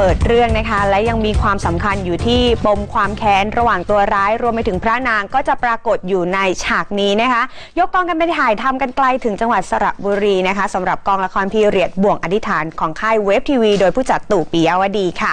เปิดเรื่องนะคะ และยังมีความสำคัญอยู่ที่ปมความแค้นระหว่างตัวร้าย รวมไปถึงพระนางก็จะปรากฏอยู่ในฉากนี้นะคะ ยกกองกันไปถ่ายทำกันไกลถึงจังหวัดสระบุรีนะคะสำหรับกองละครพีเรียดบ่วงอธิษฐานของค่ายเว็บทีวี โดยผู้จัดตู่ปิยวดีค่ะ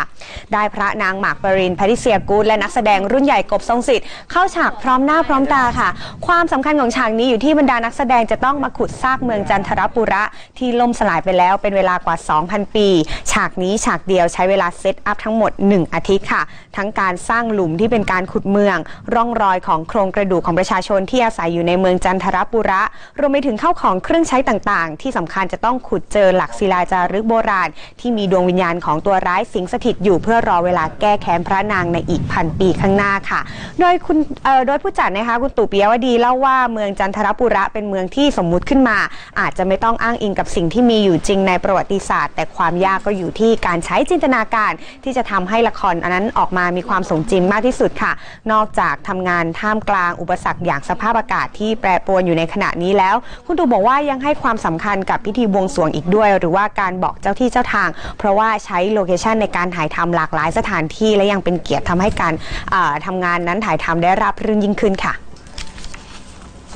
ได้พระนางหมากปรินแพทิเซียกูดและนักแสดงรุ่นใหญ่กบทรงสิทธิ์เข้าฉากพร้อมหน้าพร้อมตาค่ะ ความสำคัญของฉากนี้อยู่ที่บรรดานักแสดงจะต้องมาขุดซากเมืองจันทรปุระที่ล่มสลายไปแล้วเป็นเวลากว่า 2,000 ปี ฉากนี้ฉากเดียวใช้เวลาเซตอัพทั้งหมด 1 อาทิตย์ค่ะ ทั้งการสร้างหลุมที่เป็นการขุดเมือง ร่องรอยของโครงกระดูกของประชาชนที่อาศัยอยู่ในเมืองจันทรปุระ รวมไปถึงเข้าของเครื่องใช้ต่างๆ ที่สำคัญจะต้องขุดเจอหลักศิลาจารึกโบราณ ที่มีดวงวิญญาณของตัวร้ายสิงสถิตอยู่เพื่อรอเวลาแก้แค้นพระนางในอีกพันปีข้างหน้าค่ะ โดยคุณโดยผู้จัดนะคะคุณตู่ปิยวดีเล่าว่าเมืองจันทรปุระเป็นเมืองที่สมมุติขึ้นมา อาจจะไม่ต้องอ้างอิงกับสิ่งที่มีอยู่จริงในประวัติศาสตร์ แต่ความยากก็อยู่ที่การใช้จินตนาการ ที่จะทำให้ละครอันนั้นออกมามีความสมจริงมากที่สุดค่ะ นอกจากทำงานท่ามกลางอุปสรรคอย่างสภาพอากาศที่แปรปรวนอยู่ในขณะนี้แล้ว คุณตู่บอกว่ายังให้ความสำคัญกับพิธีบวงสรวงอีกด้วย หรือว่าการบอกเจ้าที่เจ้าทาง เพราะว่าใช้โลเคชันในการถ่ายทำหลากหลายสถานที่และยังเป็นเกียรติทำให้การเอ่อทำงานนั้นถ่ายทำได้ราบรื่นยิ่งขึ้นค่ะ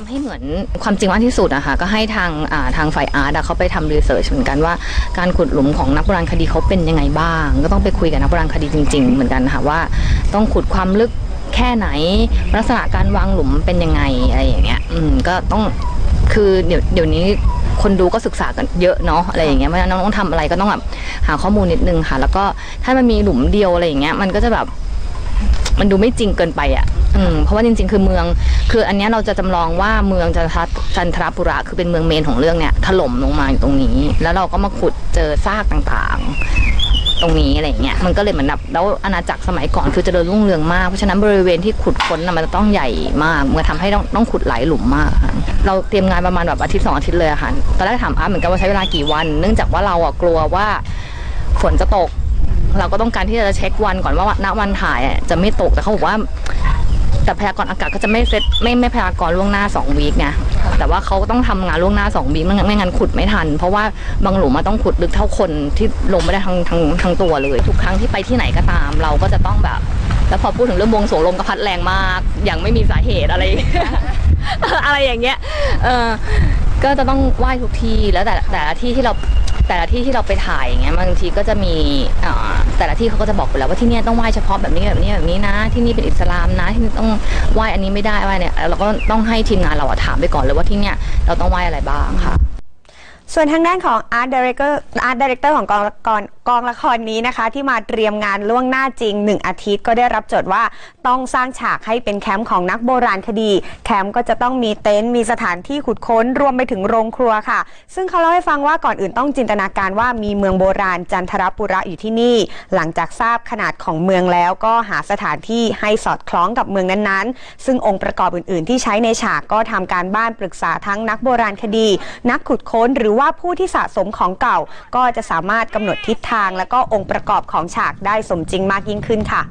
ทำให้เหมือนความจริงมากที่สุดอะค่ะก็ให้ทางาทางฝ่ายอาร์ตเขาไปทำรีเสิร์ชเหมือนกันว่าการขุดหลุมของนักโบราณคดีเขาเป็นยังไงบ้าง ก็ต้องไปคุยกับนักโบราณคดีจริง ๆ เหมือนกันค่ะว่า ต้องขุดความลึกแค่ไหน ลักษณะการวางหลุมเป็นยังไงอะไรอย่างเงี้ยอืมก็ต้องคือเดี๋ยวเดี๋ยวนี้คนดูก็ศึกษากันเยอะเนาะอะไรอย่างเงี้ยเพราะฉะนั้นน้องต้องทำอะไรก็ต้องแบบหาข้อมูลนิดนึงค่ะ แล้วก็ถ้ามันมีหลุมเดียวอะไรอย่างเงี้ยมันก็จะแบบมันดูไม่จริงเกินไปอะ อืมเพราะว่าจริงๆ คือเมือง คืออันเนี้ยเราจะจำลองว่าเมืองจันทรจันทรปุระคือเป็นเมืองเมนของเรื่องเนี้ยถล่มลงมาอยู่ตรงนี้ แล้วเราก็มาขุดเจอซากต่างๆ ตรงนี้อะไรอย่างเงี้ยมันก็เลยเหมือนแบบแล้วอาณาจักรสมัยก่อนคือเจริญรุ่งเรืองมากเพราะฉะนั้นบริเวณที่ขุดค้นน่ะมันจะต้องใหญ่มากมันทำให้ต้องต้องขุดหลายหลุมมากค่ะเราเตรียมงานประมาณแบบอาทิตย์สองอาทิตย์เลยอะค่ะตอนแรกถามอาร์ตเหมือนกันว่าใช้เวลากี่วัน เนื่องจากว่าเราอะกลัวว่าฝนจะตก เราก็ต้องการที่จะเช็ควันก่อนว่าณวันถ่ายอะจะไม่ตกแต่เขาบอกว่า แต่พยากรณ์อากาศก็จะไม่เซตไม่ไม่พยากรณ์ล่วงหน้า2วีคไงแต่ว่าเขาต้องทำงานล่วงหน้า2วีคไม่งั้นไม่งั้นขุดไม่ทัน เพราะว่าบางหลุมมันต้องขุดลึกเท่าคนที่ลงไม่ได้ทั้งทั้งทั้งตัวเลย ทุกครั้งที่ไปที่ไหนก็ตาม เราก็จะต้องแบบ แล้วพอพูดถึงเรื่องบวงสวงลมก็พัดแรงมาก อย่างไม่มีสาเหตุอะไร อะไรอย่างเงี้ยเออก็จะต้องไหว้ทุกที่แล้วแต่แต่ที่ที่เรา แต่ละที่ที่เราไปถ่ายอย่างเงี้ยบางทีก็จะมีแต่ละที่เขาก็จะบอกไปแล้วว่าที่เนี่ยต้องไหว้เฉพาะแบบนี้แบบนี้แบบนี้นะ ที่นี่เป็นอิสลามนะ ที่นี่ต้องไหว้อันนี้ไม่ได้ไหว้เนี่ยเราก็ต้องให้ทีมงานเราถามไปก่อนเลยว่าที่เนี่ยเราต้องไหว้อะไรบ้างค่ะส่วนทางด้านของ Art Director Art Director ของกองละครกอง องละครนี้นะคะ ที่มาเตรียมงานล่วงหน้าจริง 1 อาทิตย์ก็ได้รับโจทย์ว่าต้องสร้างฉากให้เป็นแคมป์ของนักโบราณคดี แคมป์ก็จะต้องมีเต็นท์มีสถานที่ขุดค้นรวมไปถึงโรงครัวค่ะ ซึ่งเขาเล่าให้ฟังว่าก่อนอื่นต้องจินตนาการว่ามีเมืองโบราณจันทรปุระอยู่ที่นี่ หลังจากทราบขนาดของเมืองแล้วก็หาสถานที่ให้สอดคล้องกับเมืองนั้นๆ ซึ่งองค์ประกอบอื่น ๆ ที่ใช้ในฉากก็ทำการบ้านปรึกษาทั้งนักโบราณคดี นักขุดค้นหรือว่าผู้ที่สะสมของเก่า ก็จะสามารถกำหนดทิศทางและก็องค์ประกอบของฉากได้สมจริงมากยิ่งขึ้นค่ะ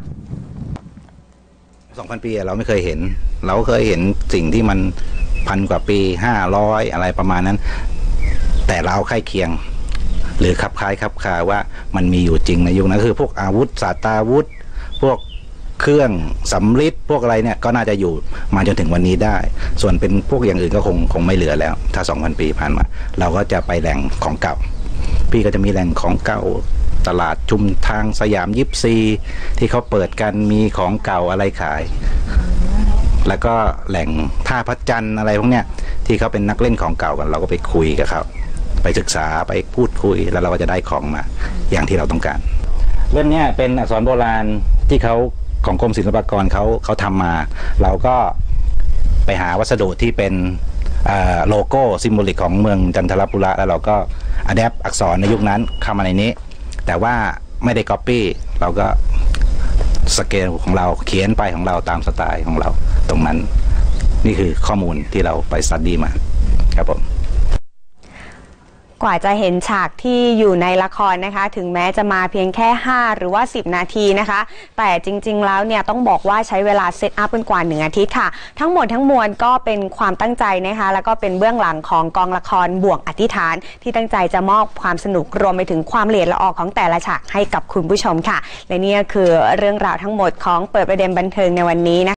2,000 ปีเราไม่เคยเห็น เราเคยเห็นสิ่งที่มันพันกว่าปี 500 อะไรประมาณนั้น แต่เราใกล้เคียง หรือขับคล้ายขับคาว่ามันมีอยู่จริงในยุคนั้นคือ พวกอาวุธสาตราวุธ พวกเครื่องสำริดพวกอะไรเนี่ยก็น่าจะอยู่มาจนถึงวันนี้ได้ ส่วนเป็นพวกอย่างอื่นก็คงคงไม่เหลือแล้ว ถ้า 2,000 ปีผ่านมา เราก็จะไปแหล่งของเก่า พี่ก็จะมีแหล่งของเก่า ตลาดชุมทางสยามยิปซี ที่เขาเปิดกันมีของเก่าอะไรขาย แล้วก็แหล่งท่าพระจันทร์อะไรพวกเนี้ยที่เขาเป็นนักเล่นของเก่ากัน เราก็ไปคุยกับเขาไปศึกษาไปพูดคุยแล้วเราก็จะได้ของมา อย่างที่เราต้องการเล่มเนี้ยเป็นอักษรโบราณที่เขาของกรมศิลปากรเขาเขาทำมา เราก็ไปหาวัสดุที่เป็นโลโก้ซิมโบลิกของเมืองจันทรปุระแล้วเราก็อัดแอปอักษรในยุคนั้นเข้ามาในนี้ แต่ว่าไม่ได้ก๊อปปี้เราก็สเกลของเราเขียนไปของเราตามสไตล์ของเราตรงนั้น นี่คือข้อมูลที่เราไปสตัดดี้มาครับผม กว่าจะเห็นฉากที่อยู่ในละครนะคะ ถึงแม้จะมาเพียงแค่ 5 หรือว่า 10 นาทีนะคะ แต่จริง ๆ แล้วเนี่ยต้องบอกว่าใช้เวลาเซตอัพเป็นกว่าหนึ่งอาทิตย์ค่ะ ทั้งหมดทั้งมวลก็เป็นความตั้งใจนะคะ แล้วก็เป็นเบื้องหลังของกองละครบวกอธิษฐาน ที่ตั้งใจจะมอบความสนุกรวมไปถึงความละเอียดละออของแต่ละฉากให้กับคุณผู้ชมค่ะ และนี่คือเรื่องราวทั้งหมดของเปิดประเด็นบันเทิงในวันนี้นะคะ